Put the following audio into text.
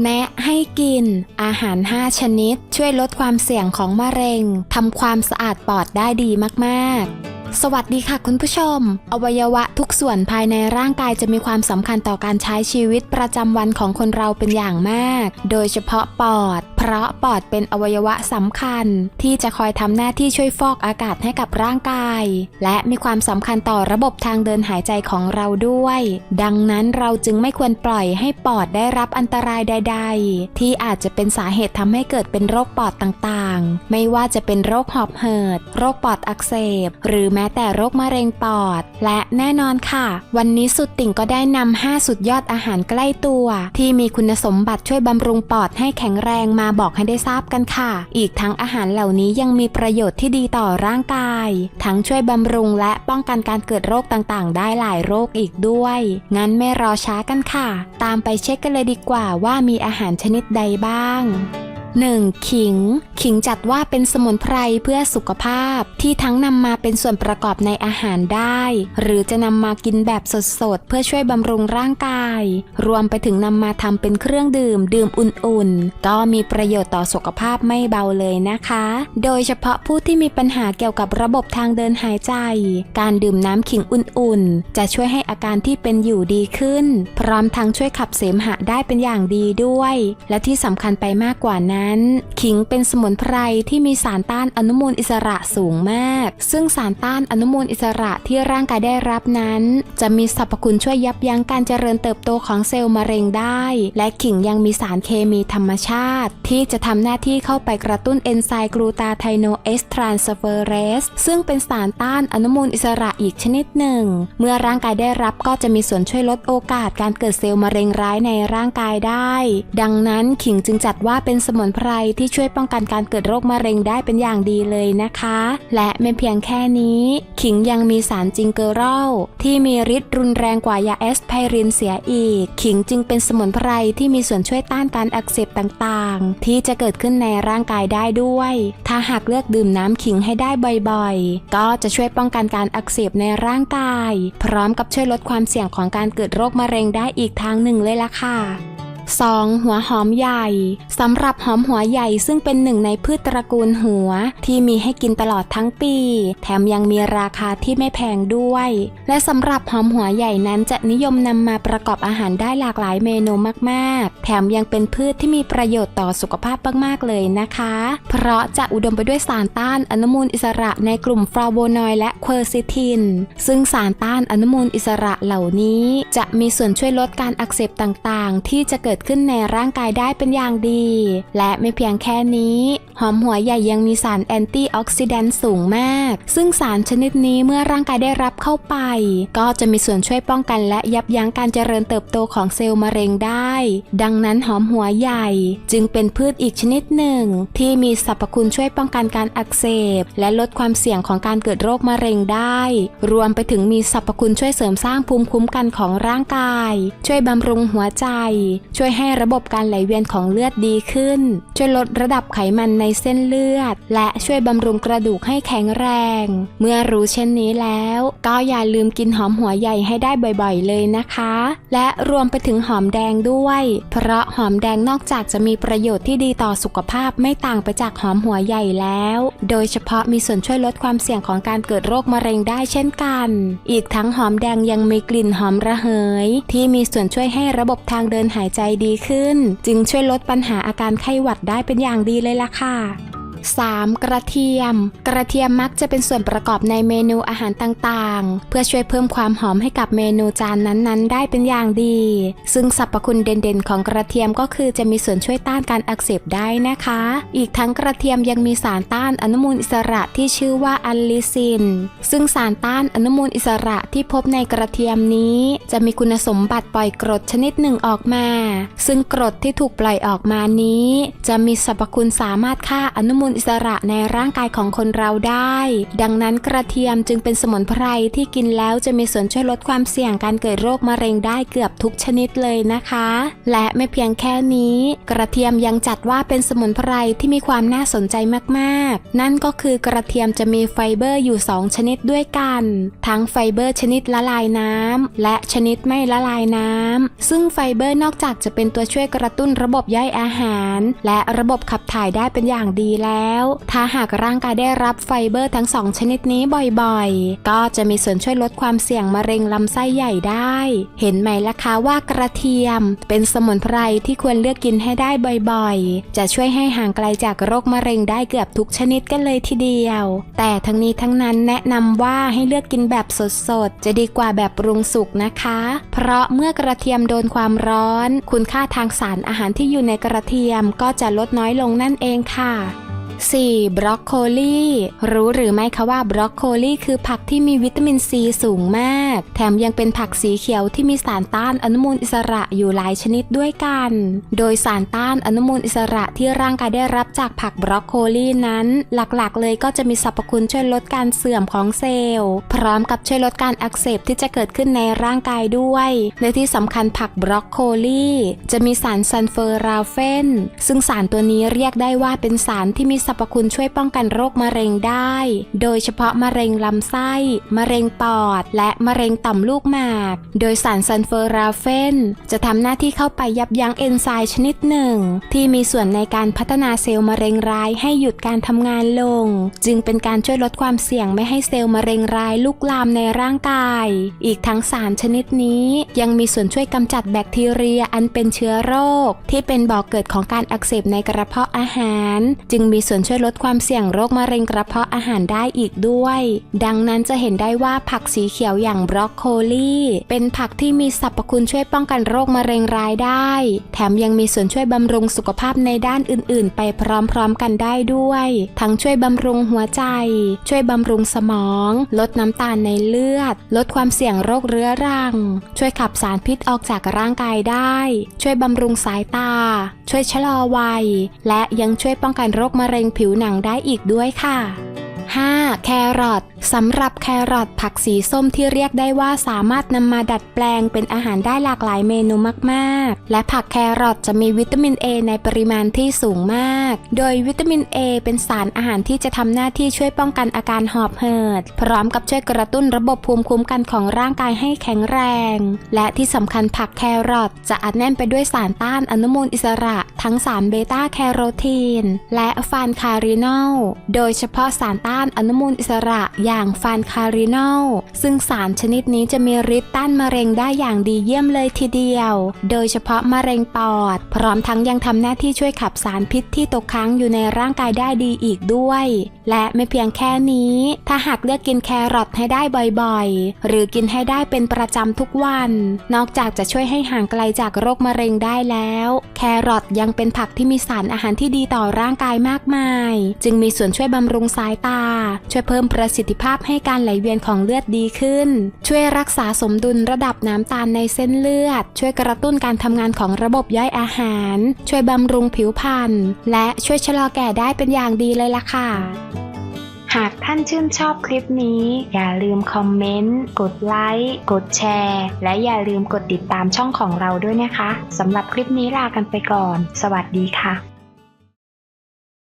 แนะให้กิน อาหาร 5 ชนิด ช่วยลดความเสี่ยงของมะเร็งทำความสะอาดปอดได้ดีมากๆสวัสดีค่ะคุณผู้ชม อวัยวะทุกส่วนภายในร่างกายจะมีความสำคัญต่อการใช้ชีวิตประจำวันของคนเราเป็นอย่างมาก โดยเฉพาะปอด เพราะปอดเป็นอวัยวะสำคัญ ที่จะคอยทำหน้าที่ช่วยฟอกอากาศให้กับร่างกาย และมีความสำคัญต่อระบบทางเดินหายใจของเราด้วย ดังนั้นเราจึงไม่ควรปล่อยให้ปอดได้รับอันตรายใด ๆ ที่อาจจะเป็นสาเหตุทำให้เกิดเป็นโรคปอดต่างๆ ไม่ว่าจะเป็นโรคหอบเหืดโรคปอดอักเสบ หรือแม้แต่โรคมะเร็งปอด และแน่นอนค่ะ วันนี้สุดติ่งก็ได้นำ5สุดยอดอาหารใกล้ตัว ที่มีคุณสมบัติช่วยบำรุงปอดให้แข็งแรงมาบอกให้ได้ทราบกันค่ะ อีกทั้งอาหารเหล่านี้ยังมีประโยชน์ที่ดีต่อร่างกาย ทั้งช่วยบำรุงและป้องกันการเกิดโรคต่างๆ ได้หลายโรคอีกด้วย งั้นไม่รอช้ากันค่ะ ตามไปเช็คกันเลยดีกว่าว่ามีอาหารชนิดใดบ้าง 1. ขิง ขิงจัดว่าเป็นสมุนไพรเพื่อสุขภาพ ที่ทั้งนำมาเป็นส่วนประกอบในอาหารได้ หรือจะนำมากินแบบสดๆ เพื่อช่วยบำรุงร่างกาย รวมไปถึงนำมาทำเป็นเครื่องดื่ม ดื่มอุ่นๆ ก็มีประโยชน์ต่อสุขภาพไม่เบาเลยนะคะ โดยเฉพาะผู้ที่มีปัญหาเกี่ยวกับระบบทางเดินหายใจ การดื่มน้ำขิงอุ่นๆ จะช่วยให้อาการที่เป็นอยู่ดีขึ้น พร้อมทั้งช่วยขับเสมหะได้เป็นอย่างดีด้วย และที่สำคัญไปมากกว่านั้นขิงเป็นสมุนไพรที่มีสารต้านอนุมูลอิสระสูงมาก ซึ่งสารต้านอนุมูลอิสระที่ร่างกายได้รับนั้น จะมีสรรพคุณช่วยยับยั้งการเจริญเติบโตของเซลล์มะเร็งได้ และขิงยังมีสารเคมีธรรมชาติ ที่จะทำหน้าที่เข้าไปกระตุ้นเอนไซม์กลูตาไทโนเอสทรานสเฟอเรสซึ่งเป็นสารต้านอนุมูลอิสระอีกชนิดหนึ่ง เมื่อร่างกายได้รับก็จะมีส่วนช่วยลดโอกาสการเกิดเซลล์มะเร็งร้ายในร่างกายได้ ดังนั้นขิงจึงจัดว่าเป็นสมุนไพรที่ช่วยป้องกันการเกิดโรคมะเร็งได้เป็นอย่างดีเลยนะคะ และไม่เพียงแค่นี้ ขิงยังมีสารจิงเกอรอลที่มีฤทธิ์รุนแรงกว่ายาแอสไพรินเสียอีก ขิงจึงเป็นสมุนไพรที่มีส่วนช่วยต้านการอักเสบต่างๆ ที่จะเกิดขึ้นในร่างกายได้ด้วย ถ้าหากเลือกดื่มน้ำขิงให้ได้บ่อยๆ ก็จะช่วยป้องกันการอักเสบในร่างกาย พร้อมกับช่วยลดความเสี่ยงของการเกิดโรคมะเร็งได้อีกทางหนึ่งเลยล่ะค่ะ 2. หัวหอมใหญ่สำหรับหอมหัวใหญ่ซึ่งเป็นหนึ่งในพืชตระกูลหัว ที่มีให้กินตลอดทั้งปี แถมยังมีราคาที่ไม่แพงด้วย และสำหรับหอมหัวใหญ่นั้นจะนิยมนำมาประกอบอาหารได้หลากหลายเมนูมากๆ แถมยังเป็นพืชที่มีประโยชน์ต่อสุขภาพมากๆเลยนะคะ เพราะจะอุดมไปด้วยสารต้านอนุมูลอิสระในกลุ่มฟลาโวนอยด์และเควอร์ซิทิน ซึ่งสารต้านอนุมูลอิสระเหล่านี้ จะมีส่วนช่วยลดการอักเสบต่างๆ ที่จะเกิดขึ้นในร่างกายได้เป็นอย่างดี และไม่เพียงแค่นี้ หอมหัวใหญ่ยังมีสารแอนตี้ออกซิแดนต์สูงมาก ซึ่งสารชนิดนี้เมื่อร่างกายได้รับเข้าไป ก็จะมีส่วนช่วยป้องกันและยับยั้งการเจริญเติบโตของเซลล์มะเร็งได้ ดังนั้นหอมหัวใหญ่จึงเป็นพืชอีกชนิดหนึ่ง ที่มีสรรพคุณช่วยป้องกันการอักเสบ และลดความเสี่ยงของการเกิดโรคมะเร็งได้ รวมไปถึงมีสรรพคุณช่วยเสริมสร้างภูมิคุ้มกันของร่างกาย ช่วยบำรุงหัวใจช่วยให้ระบบการไหลเวียนของเลือดดีขึ้น ช่วยลดระดับไขมันในเส้นเลือด และช่วยบำรุงกระดูกให้แข็งแรง เมื่อรู้เช่นนี้แล้ว ก็อย่าลืมกินหอมหัวใหญ่ให้ได้บ่อยๆ เลยนะคะ และรวมไปถึงหอมแดงด้วย เพราะหอมแดงนอกจากจะมีประโยชน์ที่ดีต่อสุขภาพไม่ต่างไปจากหอมหัวใหญ่แล้ว โดยเฉพาะมีส่วนช่วยลดความเสี่ยงของการเกิดโรคมะเร็งได้เช่นกัน อีกทั้งหอมแดงยังมีกลิ่นหอมระเหย ที่มีส่วนช่วยให้ระบบทางเดินหายใจดีขึ้น จึงช่วยลดปัญหาอาการไข้หวัดได้เป็นอย่างดีเลยล่ะค่ะ 3. กระเทียม กระเทียมมักจะเป็นส่วนประกอบในเมนูอาหารต่างๆ เพื่อช่วยเพิ่มความหอมให้กับเมนูจานนั้นๆ ได้เป็นอย่างดี ซึ่งสรรพคุณเด่นๆ ของกระเทียมก็คือจะมีส่วนช่วยต้านการอักเสบได้นะคะ อีกทั้งกระเทียมยังมีสารต้านอนุมูลอิสระที่ชื่อว่าอัลลิซิน ซึ่งสารต้านอนุมูลอิสระที่พบในกระเทียมนี้ จะมีคุณสมบัติปล่อยกรดชนิดหนึ่งออกมา ซึ่งกรดที่ถูกปล่อยออกมานี้ จะมีสรรพคุณสามารถฆ่าอนุมูลลอิสระในร่างกายของคนเราได้ ดังนั้นกระเทียมจึงเป็นสมุนไพรที่กินแล้วจะมีส่วนช่วยลดความเสี่ยงการเกิดโรคมะเร็งได้เกือบทุกชนิดเลยนะคะ และไม่เพียงแค่นี้ กระเทียมยังจัดว่าเป็นสมุนไพรที่มีความน่าสนใจมากๆ นั่นก็คือกระเทียมจะมีไฟเบอร์อยู่ 2 ชนิดด้วยกัน ทั้งไฟเบอร์ชนิดละลายน้ำและชนิดไม่ละลายน้ำซึ่งไฟเบอร์นอกจากจะเป็นตัวช่วยกระตุ้นระบบย่อยอาหาร และระบบขับถ่ายได้เป็นอย่างดีแล้วถ้าหากร่างกายได้รับไฟเบอร์ทั้งสองชนิดนี้บ่อยๆ ก็จะมีส่วนช่วยลดความเสี่ยงมะเร็งลำไส้ใหญ่ได้ เห็นไหมล่ะคะว่ากระเทียม เป็นสมุนไพรที่ควรเลือกกินให้ได้บ่อยๆ จะช่วยให้ห่างไกลจากโรคมะเร็งได้เกือบทุกชนิดกันเลยทีเดียว แต่ทั้งนี้ทั้งนั้นแนะนำว่าให้เลือกกินแบบสดๆ จะดีกว่าแบบปรุงสุกนะคะ เพราะเมื่อกระเทียมโดนความร้อน คุณค่าทางสารอาหารที่อยู่ในกระเทียมก็จะลดน้อยลงนั่นเองค่ะ 4. บรอกโคลีรู้หรือไม่คะว่าบรอกโคลีคือผักที่มีวิตามินซีสูงมาก แถมยังเป็นผักสีเขียวที่มีสารต้านอนุมูลอิสระอยู่หลายชนิดด้วยกัน โดยสารต้านอนุมูลอิสระที่ร่างกายได้รับจากผักบรอกโคลีนั้น หลักๆ เลยก็จะมีสรรพคุณช่วยลดการเสื่อมของเซลล์ พร้อมกับช่วยลดการอักเสบที่จะเกิดขึ้นในร่างกายด้วยและที่สำคัญผักบรอกโคลีจะมีสารซัลเฟอราเฟนซึ่งสารตัวนี้เรียกได้ว่าเป็นสารที่มีสรรพคุณช่วยป้องกันโรคมะเร็งได้ โดยเฉพาะมะเร็งลำไส้ มะเร็งปอด และมะเร็งต่อมลูกหมาก โดยสารซัลเฟอราเฟน จะทำหน้าที่เข้าไปยับยั้งเอนไซม์ชนิดหนึ่ง ที่มีส่วนในการพัฒนาเซลล์มะเร็งร้ายให้หยุดการทำงานลง จึงเป็นการช่วยลดความเสี่ยงไม่ให้เซลล์มะเร็งร้ายลุกลามในร่างกาย อีกทั้งสารชนิดนี้ยังมีส่วนช่วยกำจัดแบคทีเรียอันเป็นเชื้อโรค ที่เป็นบ่อกเกิดของการอักเสบในกระเพาะอาหาร จึงมีส่วนช่วยลดความเสี่ยงโรคมะเร็งกระเพาะอาหารได้อีกด้วย ดังนั้นจะเห็นได้ว่าผักสีเขียวอย่างบรอกโคลีเป็นผักที่มีสรรพคุณช่วยป้องกันโรคมะเร็งร้ายได้ แถมยังมีส่วนช่วยบำรุงสุขภาพในด้านอื่น ๆ ไปพร้อมๆกันได้ด้วย ทั้งช่วยบำรุงหัวใจ ช่วยบำรุงสมอง ลดน้ำตาลในเลือด ลดความเสี่ยงโรคเรื้อรัง ช่วยขับสารพิษออกจากร่างกายได้ ช่วยบำรุงสายตา ช่วยชะลอวัย และยังช่วยป้องกันโรคมะเร็งผิวหนังได้อีกด้วยค่ะ 5. แครอทสำหรับแครอทผักสีส้มที่เรียกได้ว่าสามารถนำมาดัดแปลงเป็นอาหารได้หลากหลายเมนูมากๆ และผักแครอทจะมีวิตามิน A ในปริมาณที่สูงมาก โดยวิตามิน A เป็นสารอาหารที่จะทำหน้าที่ช่วยป้องกันอาการหอบเหืดพร้อมกับช่วยกระตุ้นระบบภูมิคุ้มกันของร่างกายให้แข็งแรง และที่สำคัญผักแครอทจะอัดแน่นไปด้วยสารต้านอนุมูลอิสระ ทั้งสารเบต้าแคโรทีนและฟานคารินอลโดยเฉพาะสารต้านานอนุมูลอิสระอย่างฟานคารินอลซึ่งสารชนิดนี้จะมีฤทธิ์ต้านมะเร็งได้อย่างดีเยี่ยมเลยทีเดียว โดยเฉพาะมะเร็งปอด พร้อมทั้งยังทำหน้าที่ช่วยขับสารพิษที่ตกค้างอยู่ในร่างกายได้ดีอีกด้วย และไม่เพียงแค่นี้ ถ้าหากเลือกกินแครอทให้ได้บ่อยๆ หรือกินให้ได้เป็นประจำทุกวัน นอกจากจะช่วยให้ห่างไกลจากโรคมะเร็งได้แล้ว แครอทยังเป็นผักที่มีสารอาหารที่ดีต่อร่างกายมากมาย จึงมีส่วนช่วยบำรุงสายตาช่วยเพิ่มประสิทธิภาพให้การไหลเวียนของเลือดดีขึ้น ช่วยรักษาสมดุลระดับน้ำตาลในเส้นเลือด ช่วยกระตุ้นการทำงานของระบบย่อยอาหาร ช่วยบำรุงผิวพรรณและช่วยชะลอแก่ได้เป็นอย่างดีเลยล่ะค่ะหากท่านชื่นชอบคลิปนี้ อย่าลืมคอมเมนต์ กดไลค์ กดแชร์ และอย่าลืมกดติดตามช่องของเราด้วยนะคะสำหรับคลิปนี้ลากันไปก่อน สวัสดีค่ะ